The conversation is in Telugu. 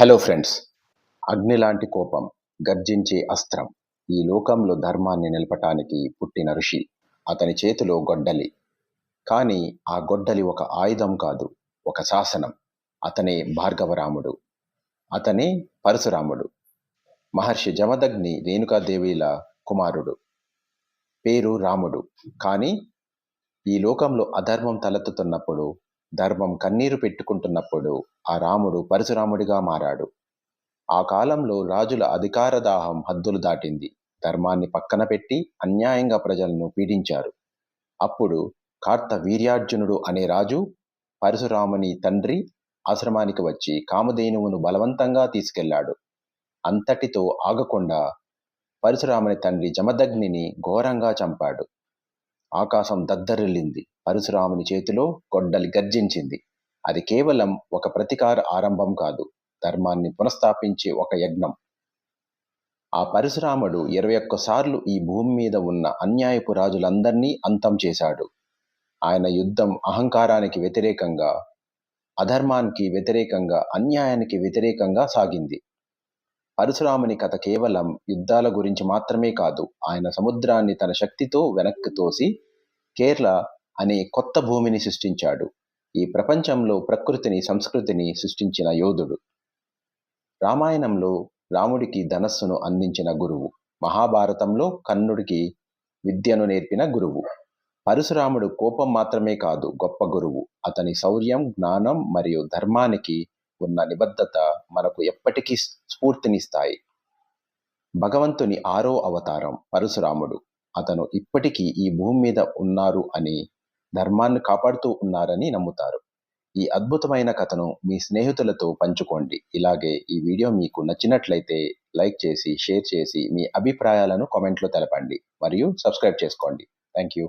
హలో ఫ్రెండ్స్ అగ్ని లాంటి కోపం గర్జించే అస్త్రం ఈ లోకంలో ధర్మాన్ని నిలపటానికి పుట్టిన ఋషి. అతని చేతిలో గొడ్డలి. కానీ ఆ గొడ్డలి ఒక ఆయుధం కాదు ఒక శాసనం. అతనే భార్గవరాముడు. అతనే పరశురాముడు. మహర్షి జమదగ్ని రేణుకాదేవిల కుమారుడు. పేరు రాముడు. కానీ ఈ లోకంలో అధర్మం తలెత్తుతున్నప్పుడు ధర్మం కన్నీరు పెట్టుకుంటున్నప్పుడు ఆ రాముడు పరశురాముడిగా మారాడు. ఆ కాలంలో రాజుల అధికార దాహం హద్దులు దాటింది. ధర్మాన్ని పక్కన పెట్టి అన్యాయంగా ప్రజలను పీడించారు. అప్పుడు కార్త వీర్యార్జునుడు అనే రాజు పరశురాముని తండ్రి ఆశ్రమానికి వచ్చి కామధేనువును బలవంతంగా తీసుకెళ్ళాడు. అంతటితో ఆగకుండా పరశురాముని తండ్రి జమదగ్నిని ఘోరంగా చంపాడు. ఆకాశం దద్దరిల్లింది. పరశురాముని చేతిలో గొడ్డలి గర్జించింది. అది కేవలం ఒక ప్రతీకార ఆరంభం కాదు ధర్మాన్ని పునఃస్థాపించే ఒక యజ్ఞం. ఆ పరశురాముడు ఇరవై ఒక్కసార్లు ఈ భూమి మీద ఉన్న అన్యాయపు రాజులందరినీ అంతం చేశాడు. ఆయన యుద్ధం అహంకారానికి వ్యతిరేకంగా అధర్మానికి వ్యతిరేకంగా అన్యాయానికి వ్యతిరేకంగా సాగింది. పరశురాముని కథ కేవలం యుద్ధాల గురించి మాత్రమే కాదు ఆయన సముద్రాన్ని తన శక్తితో వెనక్కి తోసి కేరళ అనే కొత్త భూమిని సృష్టించాడు. ఈ ప్రపంచంలో ప్రకృతిని సంస్కృతిని సృష్టించిన యోధుడు. రామాయణంలో రాముడికి ధనస్సును అందించిన గురువు. మహాభారతంలో కర్ణుడికి విద్యను నేర్పిన గురువు. పరశురాముడు కోపం మాత్రమే కాదు గొప్ప గురువు. అతని శౌర్యం జ్ఞానం మరియు ధర్మానికి ఉన్న నిబద్ధత మనకు ఎప్పటికీ స్ఫూర్తినిస్తాయి. భగవంతుని ఆరో అవతారం పరశురాముడు. అతను ఇప్పటికీ ఈ భూమి మీద ఉన్నారు అని ధర్మాన్ని కాపాడుతూ ఉన్నారని నమ్ముతారు. ఈ అద్భుతమైన కథను మీ స్నేహితులతో పంచుకోండి. ఇలాగే ఈ వీడియో మీకు నచ్చినట్లయితే లైక్ చేసి షేర్ చేసి మీ అభిప్రాయాలను కామెంట్లో తెలపండి. మరియు సబ్స్క్రైబ్ చేసుకోండి. Thank you